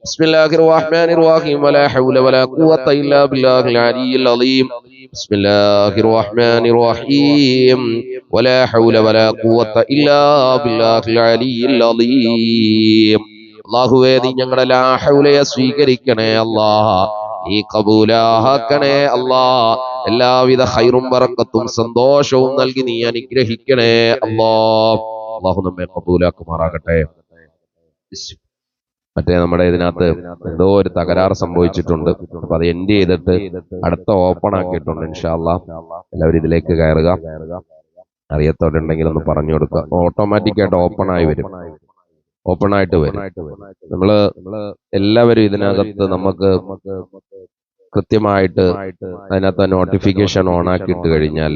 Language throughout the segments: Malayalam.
بسم الله الرحمن الرحيم ولا حول ولا قوة إلا بالله العلي العظيم بسم الله الرحمن الرحيم ولا حول ولا قوة إلا بالله العلي العظيم അള്ളാഹുവേ നീ ഞങ്ങളുടെ ലാഹുലയെ സ്വീകരിക്കണേ അല്ലാ നീ കബൂലാക്കണേ അല്ലാ എല്ലാവിധ ഹൈറും വറക്കത്തും സന്തോഷവും നൽകി നീ അനുഗ്രഹിക്കണേ അല്ലാ അള്ളാഹു നമ്മെ കബൂലാക്കുമാറാകട്ടെ മറ്റേ നമ്മുടെ ഇതിനകത്ത് എന്തോ ഒരു തകരാറ് സംഭവിച്ചിട്ടുണ്ട്. അപ്പൊ അത് എൻഡ് ചെയ്തിട്ട് അടുത്ത ഓപ്പൺ ആക്കിയിട്ടുണ്ട് ഇൻഷാല്ല എല്ലാവരും ഇതിലേക്ക് കയറുക. അറിയത്തവരുണ്ടെങ്കിൽ ഒന്ന് പറഞ്ഞു കൊടുക്കുക. ഓട്ടോമാറ്റിക് ആയിട്ട് ഓപ്പൺ ആയി വരും. ഓപ്പൺ ആയിട്ട് വരും. നമ്മൾ എല്ലാവരും ഇതിനകത്ത് നമുക്ക് കൃത്യമായിട്ട് അതിനകത്ത് നോട്ടിഫിക്കേഷൻ ഓൺ ആക്കിയിട്ട് കഴിഞ്ഞാൽ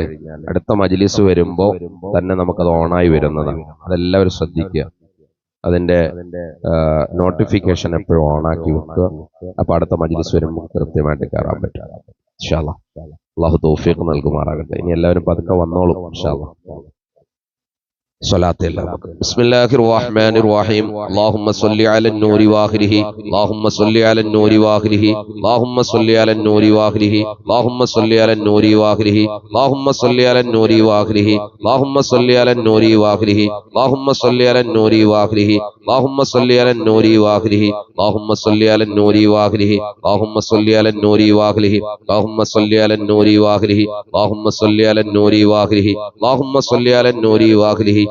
അടുത്ത മജ്ലിസ് വരുമ്പോൾ തന്നെ നമുക്കത് ഓണായി വരുന്നതാണ്. അതെല്ലാവരും ശ്രദ്ധിക്കുക. അതിന്റെ നോട്ടിഫിക്കേഷൻ എപ്പോഴും ഓൺ ആക്കി വെക്കുക. അപ്പൊ അടുത്ത മജ്ലിസ് വരുമ്പോൾ കൃത്യമായിട്ട് കയറാൻ പറ്റും. ഇൻഷാല്ലാ അള്ളാഹു തോഫിയൊക്കെ നൽകുമാറാകട്ടെ. ഇനി എല്ലാവരും പതുക്കെ വന്നോളും. ഇൻഷാല്ലാ صلاة الله بسم الله الرحمن الرحيم اللهم صل على النور واخره اللهم صل على النور واخره اللهم صل على النور واخره اللهم صل على النور واخره اللهم صل على النور واخره اللهم صل على النور واخره اللهم صل على النور واخره اللهم صل على النور واخره اللهم صل على النور واخره اللهم صل على النور واخره اللهم صل على النور واخره اللهم صل على النور واخره اللهم صل على النور واخره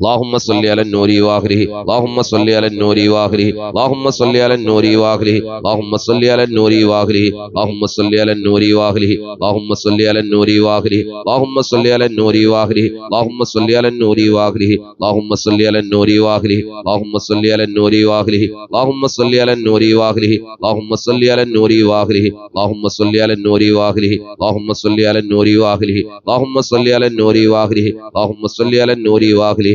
اللهم صل على النور واخره اللهم صل على النور واخره اللهم صل على النور واخره اللهم صل على النور واخره اللهم صل على النور واخره اللهم صل على النور واخره اللهم صل على النور واخره اللهم صل على النور واخره اللهم صل على النور واخره اللهم صل على النور واخره اللهم صل على النور واخره اللهم صل على النور واخره اللهم صل على النور واخره اللهم صل على النور واخره اللهم صل على النور واخره اللهم صل على النور واخره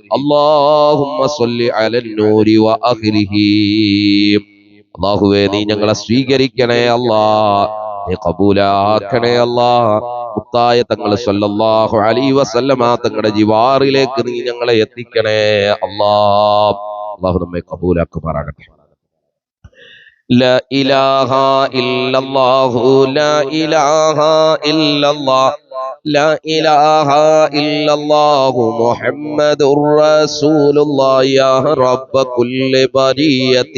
اللهم صل على النور واخره അള്ളാഹുവേ നീ ഞങ്ങളെ സ്വീകരിക്കണേ അല്ലാ നീ കബൂലാക്കണേ അല്ലാ മുത്തായ തങ്ങൾ സല്ലല്ലാഹു അലൈഹി വസല്ലമ തങ്ങളുടെ ജിവാറിലേക്ക് നീ ഞങ്ങളെ എത്തിക്കണേ അല്ലാ അള്ളാഹു നമ്മെ കബൂലാക്കുമാറാകട്ടെ لا إله إلا الله لا إله إلا الله لا إله إلا الله محمد رسول الله. يا رب كل برية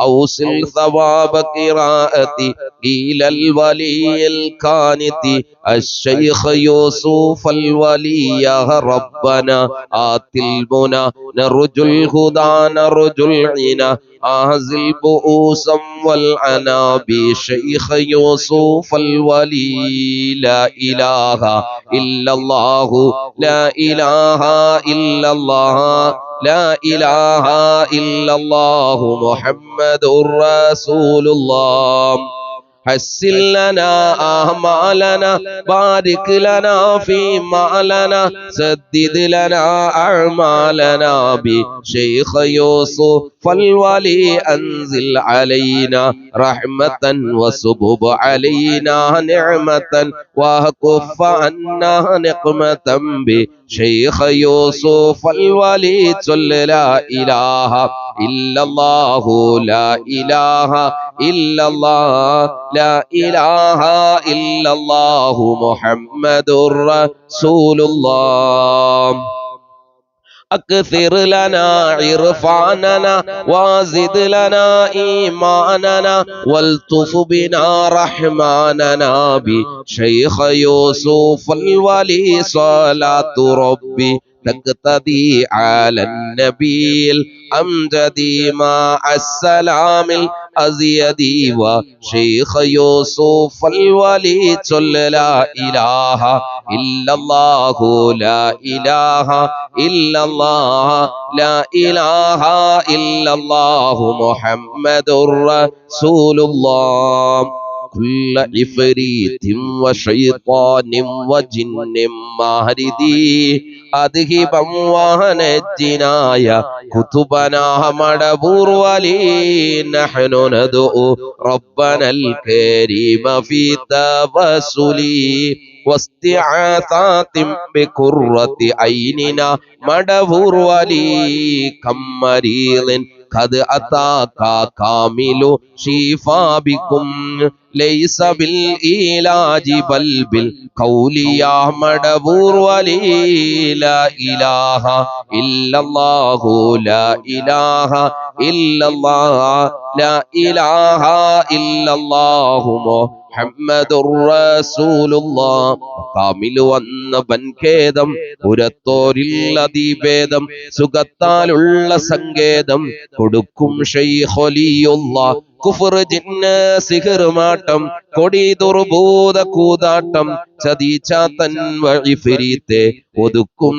أوصل ثواب قراءتي. إلى الولي الكانت الشيخ يوسف الولي. يا ربنا آت المنى. نرجو الهدى نرجو العنا أهزل بؤوسا والعنا بشيخ يوسف الولي. لا إله إلا الله لا إله إلا الله لا إله إلا الله محمد رسول الله. حسن لنا أعمالنا بارك لنا فيما لنا سدد لنا أعمالنا بشيخ يوسف فالولي أنزل علينا رحمة وسبب علينا نعمة وكف عنا نقمة بشيخ يوسف الولي لا إله إلا الله لا إله إلا الله لا إله إلا الله محمد رسول الله. أكثر لنا عرفاننا وازد لنا إيماننا والطف بنا رحماننا بشيخ يوسف الولي صلاة ربي تقتدي على النبي الأمجد مع السلام الأزيد وشيخ يوسف الولي صل لا إله إلا الله لا إله إلا الله لا إله إلا الله محمد رسول الله كل عفريت وشيطان وجن ماردي أذهبا ونجنا يا كتبنا مدبور ولي نحن ندعو ربنا الكريم في توسل واستعاثات بكرة عيننا مدبور ولي كم مريض قد أتاك كامل شفا بكم ليس بالإيلاج بل بالقول يا مدبور ولي لا إله إلا الله ലാ ഇലാഹ ഇല്ലല്ലാഹ ലാ ഇലാഹ ഇല്ലല്ലാഹു മുഹമ്മദുർ റസൂലുള്ളാഹ് കാമിൽ വന്ന വൻഖേദം പുരത്തോരില്ല ദീപേദം സുഖത്താലുള്ള സങ്കേതം. കൊടുക്കും ഷെയ്ഹൊലിയുള്ള കുഫർ ജിന്ന സിഹർമാട്ടം കൊടി ദുർഭൂത കൂതാട്ടം. ഒതുക്കും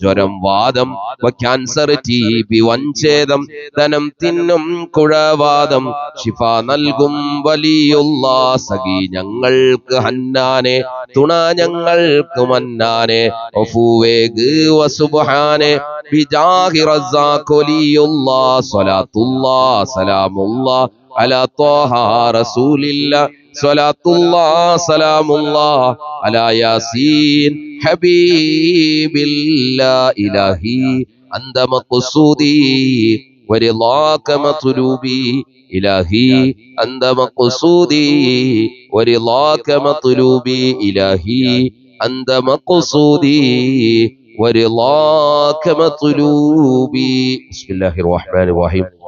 ജ്വരം വാദം ക്യാൻസർ ടി ബി വഞ്ചേദം ധനം തിന്നും കുഴവാദം ശിഫ നൽകും വലിയുള്ള സഖി ഞങ്ങൾക്ക് ഹന്നാനെ തുണ ഞങ്ങൾക്ക് മന്നാനെ ഒഫുവേഗ് വസുബഹാനെ ബിജാഹി റസാഖൊലിയുള്ള സ്വലാത്തുള്ള സലാമുള്ള على طه رسول الله صلاة الله سلام الله على ياسين حبيب الله إلهي أنت مقصودي ورضاك مطلوبي إلهي أنت مقصودي ورضاك مطلوبي إلهي أنت مقصودي ورضاك مطلوبي. بسم الله الرحمن الرحيم.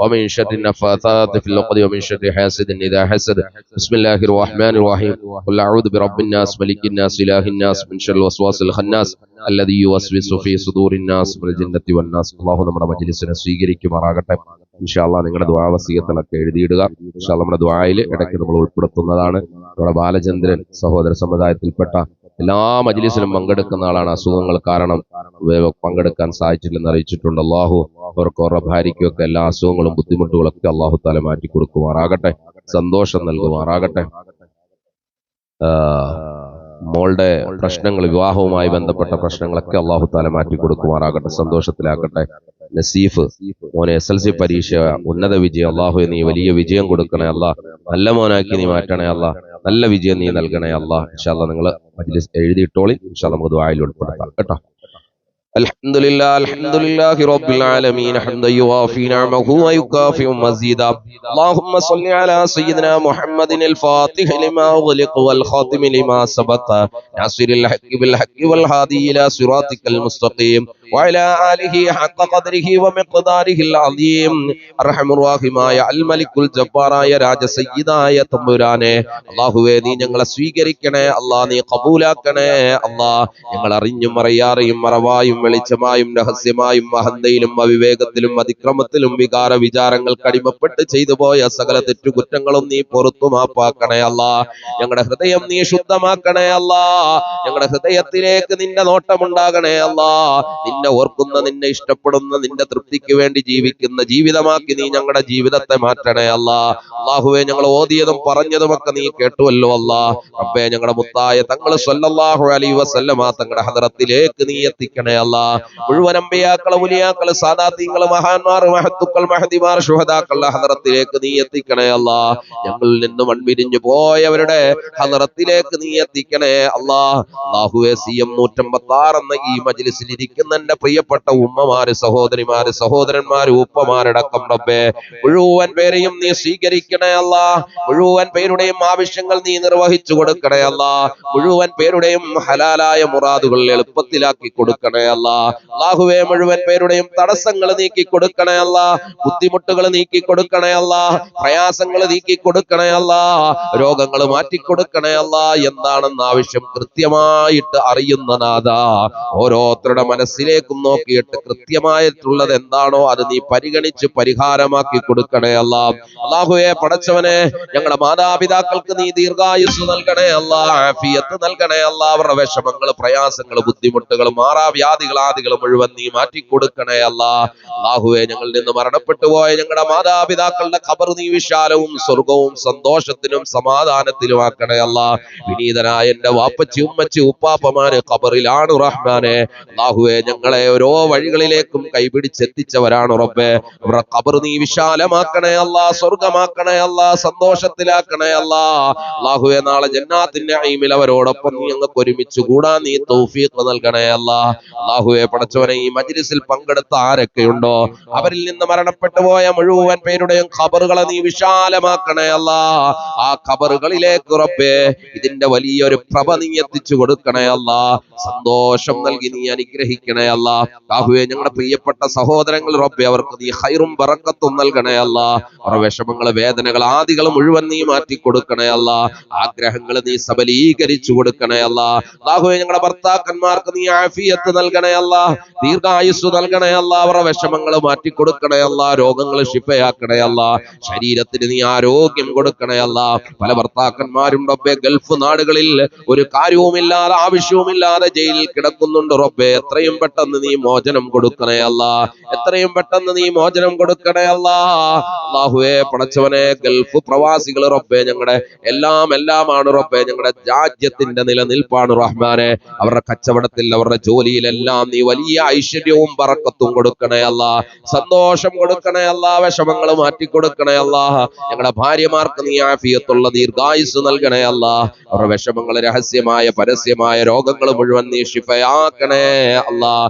ومن شر النفاثات في العقد ومن شر حاسد إذا حسد بسم الله الرحمن الرحيم قل أعوذ برب الناس ملك الناس إله الناس من شر الوسواس الخناس الذي يوسوس في صدور الناس من الجنة والناس الله നമ്മുടെ മജ്ലിസിനെ സ്വീകരിക്കുമാറാകട്ടെ ഇൻഷാല്ല നിങ്ങളുടെ ദ്വാവസീയത്തിലൊക്കെ എഴുതിയിടുക ഇൻഷാല്ല നമ്മുടെ ദ്വായിൽ ഇടയ്ക്ക് നമ്മൾ ഉൾപ്പെടുത്തുന്നതാണ് നമ്മുടെ ബാലചന്ദ്രൻ സഹോദര സമുദായത്തിൽപ്പെട്ട എല്ലാ മജ്ലിസിലും പങ്കെടുക്കുന്ന ആളാണ്. അസുഖങ്ങൾ കാരണം പങ്കെടുക്കാൻ സാധിച്ചില്ലെന്ന് അറിയിച്ചിട്ടുണ്ട്. അള്ളാഹു അവർക്ക് ഒക്കെ എല്ലാ അസുഖങ്ങളും ബുദ്ധിമുട്ടുകളൊക്കെ അള്ളാഹു താല മാറ്റി കൊടുക്കുമാറാകട്ടെ. സന്തോഷം നൽകുമാറാകട്ടെ. മോളുടെ പ്രശ്നങ്ങൾ വിവാഹവുമായി ബന്ധപ്പെട്ട പ്രശ്നങ്ങളൊക്കെ അള്ളാഹു താല മാറ്റി കൊടുക്കുമാറാകട്ടെ. സന്തോഷത്തിലാക്കട്ടെ നസീഫ് മോനെ എസ് എൽ സി പരീക്ഷ ഉന്നത വിജയം അള്ളാഹു നീ വലിയ വിജയം കൊടുക്കണേ അല്ല. നല്ല മോനാക്കി നീ മാറ്റണേ അല്ല. നല്ല വിജയം നീ നൽകണേ അല്ല ഇൻഷാല്ല നിങ്ങൾ മജ്ലിസ് എഴുതിയിട്ടോളി ഇൻഷാല്ല നമുക്ക് ദ്വായിൽ ഉൾപ്പെടുത്താം കേട്ടോ الحمد لله الحمد لله رب العالمين حمدا يوافي نعمه ويكافئ مزيدا اللهم صل على سيدنا محمد الفاتح لما أغلق والخاتم لما سبق ناصر الحق بالحق والهادي إلى صراطك المستقيم وعلى آله حق قدره ومقداره العظيم അർഹം റാഹിമായ അൽ മലിക്കുൽ ജബ്ബാറായ രാജ സയ്യിദായ തമ്പുരാനെ അള്ളാഹുവേ നീ ഞങ്ങളെ സ്വീകരിക്കണേ അല്ലാ നീ കബൂലാക്കണേ അല്ലാ ഞങ്ങൾ അറിഞ്ഞും അറിയാറെയും മറവായും വെളിച്ചമായും രഹസ്യമായും അഹന്തയിലും അവിവേകത്തിലും അതിക്രമത്തിലും വികാര വിചാരങ്ങൾക്ക് അടിമപ്പെട്ട് ചെയ്തു പോയ സകല തെറ്റുകുറ്റങ്ങളും നീ പുറത്തു മാപ്പാക്കണേ അല്ലാ ഞങ്ങളുടെ ഹൃദയം നീ ശുദ്ധമാക്കണേ അല്ലാ ഞങ്ങളുടെ ഹൃദയത്തിലേക്ക് നിന്റെ നോട്ടമുണ്ടാകണേ അല്ലാ നിന്നെ ഓർക്കുന്ന നിന്നെ ഇഷ്ടപ്പെടുന്ന നിന്റെ തൃപ്തിക്ക് വേണ്ടി ജീവിക്കുന്ന ജീവിതമാക്കി നീ ഞങ്ങളുടെ ജീവിതത്തെ മാറ്റണേ അല്ല. അള്ളാഹുവെ ഞങ്ങൾ ഓതിയതും പറഞ്ഞതുമൊക്കെ നീ കേട്ടുവല്ലോ അല്ല. റബ്ബേ ഞങ്ങളുടെ മുത്തായ തങ്ങൾ സ്വല്ലാഹു അലൈഹി വസല്ലമ തങ്ങളുടെ ഹദറത്തിലേക്ക് നീ എത്തിക്കണേ അല്ല. മുഴുവൻ അമ്പയാക്കൾ മുലിയാക്കൾ സാദാത്യങ്ങൾ മഹാന്മാർ മഹത്തുക്കൾ മഹദിമാർ ശുഹദാക്കളുടെ ഹദറത്തിലേക്ക് നീ എത്തിക്കണേ അല്ല. ഞങ്ങളിൽ നിന്ന് മൺപിരിഞ്ഞു പോയവരുടെ ഹദറത്തിലേക്ക് നീ എത്തിക്കണേ അല്ലാ. സി എം നൂറ്റമ്പത്തി ആറ് എന്ന ഈ മജ്ലിസിൽ ഇരിക്കുന്ന എന്റെ പ്രിയപ്പെട്ട ഉമ്മമാര് സഹോദരിമാര് സഹോദരന്മാര് ഉപ്പമാരടക്കം റബ്ബേ. മുഴുവൻ പേരെയും നീ സ്വീകരിക്കണേ അല്ല. മുഴുവൻ പേരുടെയും ആവശ്യങ്ങൾ നീ നിർവഹിച്ചു കൊടുക്കണേ അല്ല. മുഴുവൻ പേരുടെയും ഹലാലായ മുറാദുകൾ എളുപ്പത്തിലാക്കി കൊടുക്കണേ അല്ല. അള്ളാഹുവെ മുഴുവൻ പേരുടെയും തടസ്സങ്ങൾ നീക്കി കൊടുക്കണേ അല്ല. ബുദ്ധിമുട്ടുകൾ നീക്കി കൊടുക്കണേ അല്ല. പ്രയാസങ്ങൾ നീക്കി കൊടുക്കണേ അല്ല. രോഗങ്ങൾ മാറ്റി കൊടുക്കണേ അല്ല. എന്താണെന്ന് ആവശ്യം കൃത്യമായിട്ട് അറിയുന്ന നാഥ. ഓരോരുത്തരുടെ മനസ്സിലേക്കും നോക്കിയിട്ട് കൃത്യമായിട്ടുള്ളത് എന്താണോ അത് നീ പരിഗണിച്ച് പരിഹാരമാക്കി കൊടുക്കണേ അല്ല. അള്ളാഹുവെ പടച്ചവനെ ഞങ്ങളുടെ മാതാപിതാക്കൾക്ക് നീ ദീർഘായുസ് നൽകണേ അല്ല ആഫിയത്ത് നൽകണേ അല്ല. അവരുടെ വിഷമങ്ങൾ പ്രയാസങ്ങൾ ബുദ്ധിമുട്ടുകൾ മാറാവ്യാധികൾ ആദികൾ മുഴുവൻ നീ മാറ്റി കൊടുക്കണേ അല്ല. അള്ളാഹുവെ ഞങ്ങളിൽ നിന്ന് മരണപ്പെട്ടു പോയ ഞങ്ങളുടെ മാതാപിതാക്കളുടെ ഖബർ നീ വിശാലവും സ്വർഗവും സന്തോഷത്തിനും സമാധാനത്തിലും ആക്കണേ അല്ല. വിനീതനായ എന്റെ വാപ്പച്ചി ഉമ്മച്ചി ഉപ്പാപ്പമാര് ഖബറിലാണ് റഹ്മാനെ. അള്ളാഹുവെ ഞങ്ങളെ ഓരോ വഴികളിലേക്കും കൈപിടിച്ചെത്തിച്ചവരാണ് ഉറപ്പേ നമ്മുടെ കബർ നീ വിശാലമാക്കണേ അല്ല സ്വർഗമാക്കണേ അല്ല സന്തോഷത്തിലാക്കണേ അല്ല. അള്ളാഹുവെ നാളെ ജന്നാത്തിന്റെ അയിമിൽ അവരോടൊപ്പം നീ ഞങ്ങൾക്ക് ഒരുമിച്ച് കൂടാൻ നീ തൗഫീഖ് നൽകണേ അല്ല. അള്ളാഹുവെ പടച്ചവനെ ഈ മജ്ലിസിൽ പങ്കെടുത്ത ആരൊക്കെയുണ്ടോ? അവരിൽ നിന്ന് മരണപ്പെട്ടു പോയ മുഴുവൻ പേരുടെയും ഖബറുകളെ നീ വിശാലമാക്കണേ അല്ല. ആ ഖബറുകളിലേക്ക് ഉറപ്പേ ഇതിന്റെ വലിയൊരു പ്രഭ നീ എത്തിച്ചു കൊടുക്കണേ അല്ല. സന്തോഷം നൽകി നീ അനുഗ്രഹിക്കണേ അല്ല. ബാഹുവെ ഞങ്ങളുടെ പ്രിയപ്പെട്ട സഹോദരങ്ങൾ റബ്ബെ അവർക്ക് നീ ഹൈറും ബറക്കത്തും നൽകണേ അല്ല. അവരുടെ വിഷമങ്ങൾ വേദനകൾ ആദികൾ മുഴുവൻ നീ മാറ്റി കൊടുക്കണേ അല്ല. ആഗ്രഹങ്ങൾ നീ സബലീകരിച്ചു കൊടുക്കണേ അല്ല. ബാഹുവെ ഞങ്ങളുടെ ഭർത്താക്കന്മാർക്ക് നീ ആഫിയത്ത് നൽകണേ അല്ല. ദീർഘായുസ് നൽകണേ അല്ല. അവരുടെ വിഷമങ്ങൾ മാറ്റി കൊടുക്കണേ അല്ല. രോഗങ്ങൾ ശിഫയാക്കണേ അല്ല. ശരീരത്തിന് നീ ആരോഗ്യം കൊടുക്കണേ അല്ല. പല ഭർത്താക്കന്മാരും റബ്ബെ ഗൾഫ് നാടുകളിൽ ഒരു കാര്യവുമില്ലാതെ ആവശ്യവുമില്ലാതെ ജയിലിൽ കിടക്കുന്നുണ്ട് റബ്ബെ. എത്രയും പെട്ടെന്ന് നീ മോചനം കൊടുക്കണേ അല്ല. എത്രയും പെട്ടെന്ന് നീ മോചനം കൊടുക്കണേ അല്ല. അള്ളാഹുവെ പടച്ചവനെ ഗൾഫ് പ്രവാസികൾ റബ്ബെ ഞങ്ങളുടെ എല്ലാം എല്ലാമാണ് റബ്ബെ. ഞങ്ങളുടെ രാജ്യത്തിന്റെ നിലനിൽപ്പാണ് റഹ്മാനെ. അവരുടെ കച്ചവടത്തിൽ അവരുടെ ജോലിയിലെല്ലാം നീ വലിയ ഐശ്വര്യവും പറക്കത്തും കൊടുക്കണേ അല്ല. സന്തോഷം കൊടുക്കണേ അല്ല. വിഷമങ്ങൾ മാറ്റി കൊടുക്കണേ അല്ല. ഞങ്ങളുടെ ഭാര്യമാർക്ക് നീ ആഫിയത്തുള്ള ദീർഘായുസ് നൽകണേ അല്ല. അവരുടെ വിഷമങ്ങൾ രഹസ്യമായ പരസ്യമായ രോഗങ്ങൾ മുഴുവൻ നീ ഷിഫയാക്കണേ അല്ല.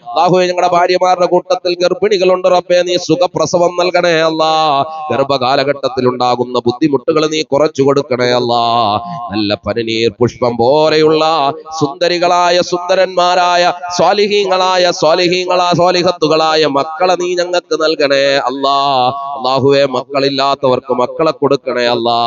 അല്ലാഹുവേ ഞങ്ങളുടെ ഭാര്യമാരുടെ കൂട്ടത്തിൽ ഗർഭിണികളുണ്ട് റബ്ബേ നീ സുഖപ്രസവം നൽകണേ അല്ല. ഗർഭകാലഘട്ടത്തിൽ ഉണ്ടാകുന്ന ബുദ്ധിമുട്ടുകൾ നീ കുറച്ചു കൊടുക്കണേ അല്ല. നല്ല പനിനീർ പുഷ്പം പോലെയുള്ള സുന്ദരികളായ സുന്ദരന്മാരായ സ്വാലിഹീങ്ങളായ സ്വാലിഹീങ്ങളാ സ്വാലിഹത്തുകളായ മക്കളെ നീ ഞങ്ങൾക്ക് നൽകണേ അല്ലാ. അള്ളാഹുവെ മക്കളില്ലാത്തവർക്ക് മക്കളെ കൊടുക്കണേ അല്ലാ.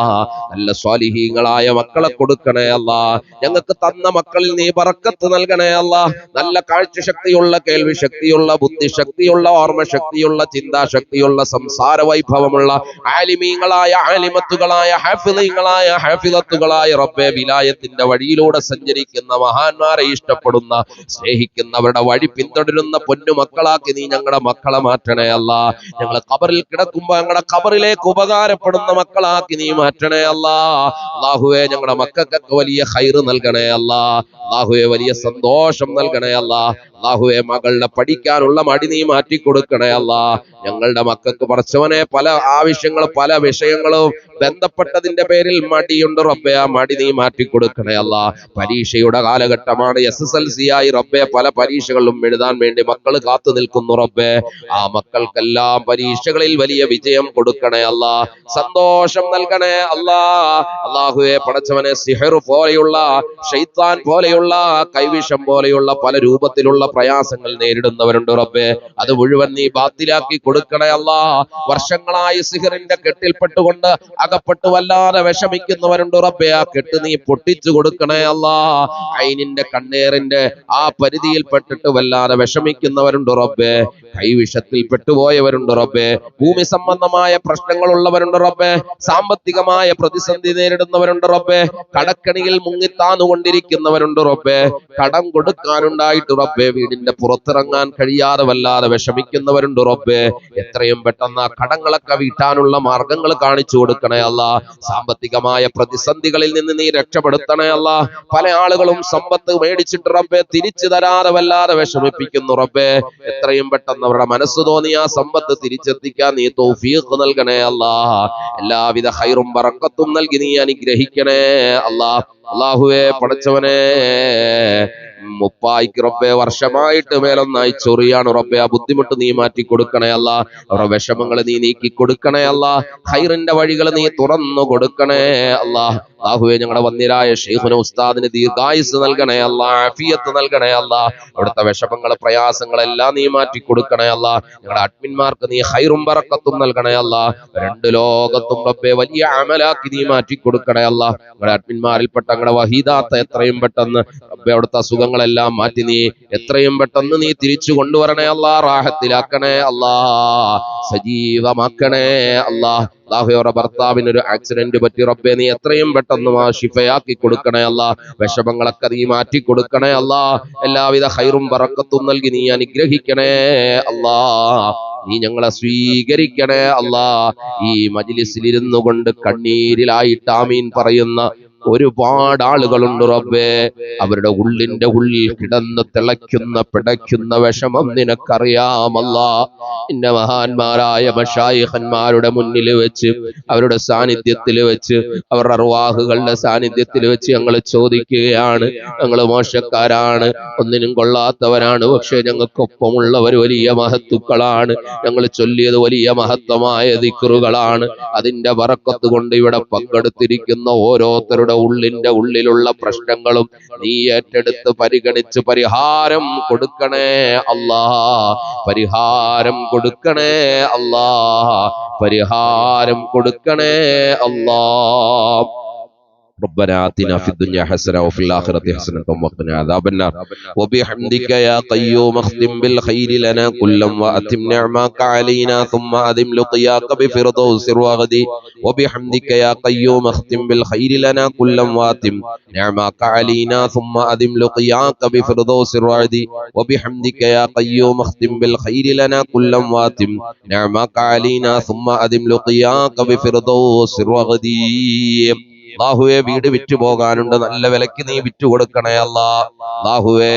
നല്ല സ്വാലിഹീങ്ങളായ മക്കളെ കൊടുക്കണേ അല്ലാ. ഞങ്ങൾക്ക് തന്ന മക്കളിൽ നീ പറക്കത്ത് നൽകണേ അല്ലാ. നല്ല കാഴ്ചശക്തിയുള്ള കേൾവി ശക്തിയുള്ള ബുദ്ധിശക്തിയുള്ള ഓർമ്മശക്തിയുള്ള ചിന്താശക്തിയുള്ള സംസാര വൈഭവമുള്ള ആലിമീങ്ങളായ ആലിമത്തുകളായ ഹാഫിളീങ്ങളായ ഹാഫിലത്തുകളായ റബ്ബെ വിലായത്തിന്റെ വഴിയിലൂടെ സഞ്ചരിക്കുന്ന മഹാന്മാരെ ഇഷ്ടപ്പെടുന്ന സ്നേഹിക്കുന്നവരുടെ വഴി പിന്തുടരുന്ന പൊന്നു മക്കളാക്കി നീ ഞങ്ങളുടെ മക്കളെ മാറ്റണേ അല്ല. ഞങ്ങൾ കബറിൽ കിടക്കുമ്പോ ഞങ്ങളുടെ കബറിലേക്ക് ഉപകാരപ്പെടുന്ന മക്കളാക്കി നീ മാറ്റണേ അല്ല. അള്ളാഹുവെ ഞങ്ങളുടെ മക്കൾക്കൊക്കെ വലിയ ഹൈറ് നൽകണേ അല്ല. അള്ളാഹുവെ വലിയ സന്തോഷം നൽകണേ അല്ല. അള്ളാഹുവെ മകളുടെ പഠിക്കാനുള്ള മടി നീ മാറ്റി കൊടുക്കണേ അല്ലാ. ഞങ്ങളുടെ മക്കൾക്ക് പറച്ചവനെ പല ആവശ്യങ്ങൾ പല വിഷയങ്ങളും ബന്ധപ്പെട്ടതിന്റെ പേരിൽ മടിയുണ്ട് റബ്ബെ. ആ മടി നീ മാറ്റി കൊടുക്കണേ അല്ല. പരീക്ഷയുടെ കാലഘട്ടമാണ് എസ് എസ് എൽ സി ആയി റബ്ബെ. പല പരീക്ഷകളിലും എഴുതാൻ വേണ്ടി മക്കൾ കാത്തു നിൽക്കുന്നു റബ്ബെ. ആ മക്കൾക്കെല്ലാം പരീക്ഷകളിൽ വലിയ വിജയം കൊടുക്കണേ അല്ല. സന്തോഷം നൽകണേ അല്ലാ. അള്ളാഹുവെ പടച്ചവനെ സിഹർ പോലെയുള്ള ഷെയ്ത്താൻ പോലെയുള്ള കൈവിഷം പോലെയുള്ള പല രൂപത്തിലുള്ള പ്രയാസങ്ങൾ നേരിടുന്നവരുണ്ട് റബ്ബേ. അത് മുഴുവൻ നീ ബാത്തിലാക്കി കൊടുക്കണേ അല്ലാ. വർഷങ്ങളായി സിഹറിന്റെ കെട്ടിൽപ്പെട്ടുകൊണ്ട് അകപ്പെട്ടു വല്ലാതെ വിഷമിക്കുന്നവരുണ്ട് റബ്ബേ. ആ കെട്ട് നീ പൊട്ടിച്ചു കൊടുക്കണേ അല്ലാ. അയിനിന്റെ കണ്ണേറിന്റെ ആ പരിധിയിൽപ്പെട്ടിട്ട് വല്ലാതെ വിഷമിക്കുന്നവരുണ്ട് റബ്ബേ. കൈവിഷത്തിൽ പെട്ടുപോയവരുണ്ട് റബ്ബെ. ഭൂമി സംബന്ധമായ പ്രശ്നങ്ങളുള്ളവരുണ്ട് റബ്ബേ. സാമ്പത്തികമായ പ്രതിസന്ധി നേരിടുന്നവരുണ്ട് റബ്ബേ. കടക്കണിയിൽ മുങ്ങിത്താന്നുകൊണ്ടിരിക്കുന്നവരുണ്ട് റബ്ബേ. കടം കൊടുക്കാനുണ്ടായിട്ട് റബ്ബെ വീടിന്റെ പുറത്തിറങ്ങാൻ കഴിയാതെ വല്ലാതെ വിഷമിക്കുന്നവരുണ്ട് റബ്ബേ. എത്രയും പെട്ടെന്ന് ആ കടങ്ങളൊക്കെ വീട്ടാനുള്ള മാർഗങ്ങൾ കാണിച്ചു കൊടുക്കണേ അല്ല. സാമ്പത്തികമായ പ്രതിസന്ധികളിൽ നിന്ന് നീ രക്ഷപ്പെടുത്തണേ അല്ല. പല ആളുകളും സമ്പത്ത് മേടിച്ചിട്ട് റബ്ബെ തിരിച്ചു തരാതെ വല്ലാതെ വിഷമിപ്പിക്കുന്നു റബ്ബെ. എത്രയും പെട്ടെന്ന് അവരുടെ മനസ്സ് തോന്നി ആ സമ്പത്ത് തിരിച്ചെത്തിക്കാൻ നീ തൗഫീഖ് നൽകണേ അല്ല. എല്ലാവിധ ഹൈറും ബറക്കത്തും നൽകി നീ അനുഗ്രഹിക്കണേ അല്ലാ. അള്ളാഹുവെ പടച്ചവനെ മുപ്പായിക്ക് റബ്ബെ വർഷമായിട്ട് മേലൊന്നായി ചൊറിയാണ് റബ്ബെ ആ ബുദ്ധിമുട്ട് നീ മാറ്റി കൊടുക്കണേ അല്ല. അവരുടെ വിഷമങ്ങൾ നീ നീക്കി കൊടുക്കണേ അല്ല ഹൈറിന്റെ വഴികൾ നീ തുറന്നു കൊടുക്കണേ അല്ല. അള്ളാഹുവെ ഞങ്ങളുടെ വന്നിരായ ഷെയ്ഖുന ഉസ്താദിന് ദീർഘായുസ് നൽകണേ അല്ല ആഫിയത്ത് നൽകണേ അല്ല അവിടുത്തെ വിഷമങ്ങൾ പ്രയാസങ്ങളെല്ലാം നീ മാറ്റി കൊടുക്കണേ അല്ല ഞങ്ങളുടെ അഡ്മിന്മാർക്ക് നീ ഹൈറും പറക്കത്തും നൽകണേ അല്ല രണ്ട് ലോകത്തും റബ്ബെ വലിയ അമലാക്കി നീ മാറ്റി കൊടുക്കണേ അല്ല ഞങ്ങളുടെ അഡ്മിന്മാരിൽപ്പെട്ട ഞങ്ങളുടെ വഹീദാത്ത എത്രയും പെട്ടെന്ന് റബ്ബെ അവിടുത്തെ അസുഖങ്ങളെല്ലാം മാറ്റി നീ എത്രയും പെട്ടെന്ന് നീ തിരിച്ചു കൊണ്ടുവരണേ അല്ല റാഹത്തിലാക്കണേ അല്ലാ സജീവമാക്കണേ അല്ലാ. അള്ളാഹുയോറെ ഭർത്താവിന് ഒരു ആക്സിഡന്റ് പറ്റി. റബ്ബെ നീ എത്രയും പെട്ടെന്ന് ആ ഷിഫയാക്കി കൊടുക്കണേ അല്ല. വിഷമങ്ങളൊക്കെ നീ മാറ്റി കൊടുക്കണേ അല്ല. എല്ലാവിധ ഹൈറും പറക്കത്തും നൽകി നീ അനുഗ്രഹിക്കണേ അല്ലാ. നീ ഞങ്ങളെ സ്വീകരിക്കണേ അല്ലാ. ഈ മജിലിസിലിരുന്നു കൊണ്ട് കണ്ണീരിലായിട്ട് ആമീൻ പറയുന്ന ഒരുപാട് ആളുകളുണ്ട് റബ്ബേ. അവരുടെ ഉള്ളിന്റെ ഉള്ളിൽ കിടന്ന് തിളയ്ക്കുന്ന പിടയ്ക്കുന്ന വിഷമം നിനക്കറിയാമല്ല. ഇന്ന മഹാന്മാരായ മഷായിഹന്മാരുടെ മുന്നിൽ വെച്ച് അവരുടെ സാന്നിധ്യത്തിൽ വെച്ച് അവരുടെ അറുവാഹുകളുടെ സാന്നിധ്യത്തിൽ വെച്ച് ഞങ്ങൾ ചോദിക്കുകയാണ്. ഞങ്ങൾ മോശക്കാരാണ് ഒന്നിനും കൊള്ളാത്തവരാണ് പക്ഷെ ഞങ്ങൾക്കൊപ്പമുള്ളവർ വലിയ മഹത്തുക്കളാണ്. ഞങ്ങൾ ചൊല്ലിയത് വലിയ മഹത്വമായ ദിക്കറുകളാണ് അതിന്റെ വറക്കത്ത് കൊണ്ട് ഇവിടെ പങ്കെടുത്തിരിക്കുന്ന ഓരോരുത്തരുടെ ഉള്ളിന്റെ ഉള്ളിലുള്ള പ്രശ്നങ്ങളും നീ ഏറ്റെടുത്ത് പരിഗണിച്ച് പരിഹാരം കൊടുക്കണേ അല്ലാ. പരിഹാരം കൊടുക്കണേ അല്ലാ. പരിഹാരം കൊടുക്കണേ അല്ലാ. ربنا آتنا في الدنيا حسنة وفي الآخرة حسنة وقنا عذاب النار. وبحمدك يا قيوم اختم بالخير لنا كلا وأتم نعماك علينا ثم أدم لقياك بفردوس الوغد. وبحمدك يا قيوم اختم بالخير لنا كلا وأتم نعماك علينا ثم أدم لقياك بفردوس الوعد. وبحمدك يا قيوم اختم بالخير لنا كلا وأتم نعماك علينا ثم أدم لقياك بفردوس الوغد. അള്ളാഹുവെ വീട് വിറ്റു പോകാനുണ്ട്. നല്ല വിലക്ക് നീ വിറ്റു കൊടുക്കണേ അല്ലാ. അള്ളാഹുവേ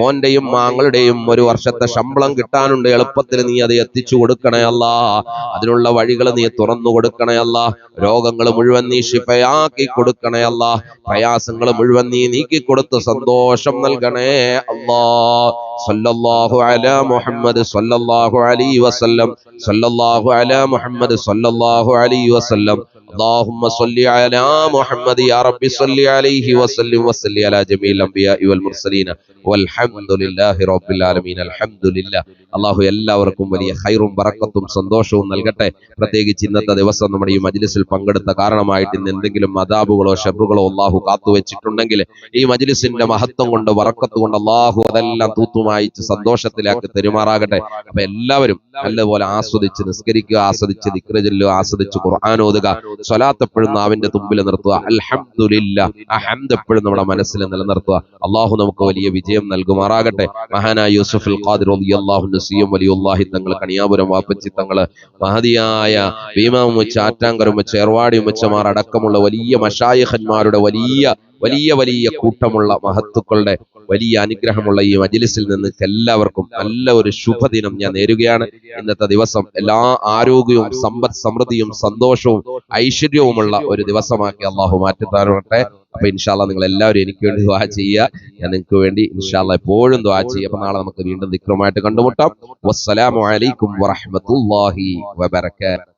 മോന്റെയും മാങ്ങളുടെയും ഒരു വർഷത്തെ ശമ്പളം കിട്ടാനുണ്ട്. എളുപ്പത്തിൽ നീ അത് എത്തിച്ചു കൊടുക്കണേ അല്ലാ. അതിനുള്ള വഴികൾ നീ തുറന്നു കൊടുക്കണേ അല്ല. രോഗങ്ങൾ മുഴുവൻ നീ ശിഫയാക്കി കൊടുക്കണേ അല്ല. പ്രയാസങ്ങൾ മുഴുവൻ നീ നീക്കി കൊടുത്ത് സന്തോഷം നൽകണേ അല്ലാ. സല്ലല്ലാഹു അലാ മുഹമ്മദ് സല്ലല്ലാഹു അലൈഹി വസല്ലം സല്ലല്ലാഹു അലാ മുഹമ്മദ് സല്ലല്ലാഹു അലൈഹി വസല്ലം اللهم صل على محمد يا رب صل عليه وسلم وصل على جميع الانبياء والمرسلين والحمد لله رب العالمين الحمد لله അള്ളാഹു എല്ലാവർക്കും വലിയ ഹൈറും ബറക്കത്തും സന്തോഷവും നൽകട്ടെ പ്രത്യേകിച്ച് ഇന്നത്തെ ദിവസം നമ്മുടെ ഈ മജ്ലിസിൽ പങ്കെടുത്ത കാരണമായിട്ട് ഇന്ന് എന്തെങ്കിലും മതാബുകളോ ഷെറുകളോ അള്ളാഹു കാത്തുവെച്ചിട്ടുണ്ടെങ്കിൽ ഈ മജ്ലിസിന്റെ മഹത്വം കൊണ്ട് വറക്കത്ത് കൊണ്ട് അള്ളാഹു അതെല്ലാം തൂത്തുമായിച്ച് സന്തോഷത്തിലാക്കി തെരുമാറാകട്ടെ അപ്പൊ എല്ലാവരും നല്ലപോലെ ആസ്വദിച്ച് നിസ്കരിക്കുക ആസ്വദിച്ച് ദിക്ര ചൊല്ലുക ആസ്വദിച്ച് ഖുർആൻ ഓതുക. സ്വലാത്ത് എപ്പോഴും നാവിന്റെ തുമ്പിൽ നിർത്തുക. അൽഹംദുലില്ല. അഹന്ത് എപ്പോഴും നമ്മുടെ മനസ്സിൽ നിലനിർത്തുക. അള്ളാഹു നമുക്ക് വലിയ വിജയം നൽകുമാറാകട്ടെ. മഹാനായ യൂസുഫ് ഖാദിർ അള്ളാഹു നസീം വലിയുല്ലാഹി തങ്ങൾ കണിയാപുരം വാപ്പച്ചി തങ്ങൾ മഹതിയായ ഭീമാവും വെച്ച് ആറ്റാങ്കരും വെച്ച് ഏർവാടിയും വെച്ചമാർ അടക്കമുള്ള വലിയ മഷായഹന്മാരുടെ വലിയ വലിയ വലിയ കൂട്ടമുള്ള മഹത്തുക്കളുടെ വലിയ അനുഗ്രഹമുള്ള ഈ മജിലിസിൽ നിന്ന് എല്ലാവർക്കും നല്ല ഒരു ശുഭദിനം ഞാൻ നേരുകയാണ്. ഇന്നത്തെ ദിവസം എല്ലാ ആരോഗ്യവും സമ്പദ് സമൃദ്ധിയും സന്തോഷവും ഐശ്വര്യവുമുള്ള ഒരു ദിവസമാക്കി അള്ളാഹു മാറ്റി തരട്ടെ അപ്പൊ ഇൻഷാല്ല നിങ്ങൾ എല്ലാവരും എനിക്ക് വേണ്ടി ദ്വാ ചെയ്യുക. ഞാൻ നിങ്ങൾക്ക് വേണ്ടി ഇൻഷാല്ല എപ്പോഴും ദ്വാ ചെയ്യുക. അപ്പൊ നാളെ നമുക്ക് വീണ്ടും ദിക്രമായിട്ട് കണ്ടുമുട്ടാം. വസ്സലാമലൈക്കും അലൈക്കും വറഹ്മത്തുള്ളാഹി വബറകാതുഹു.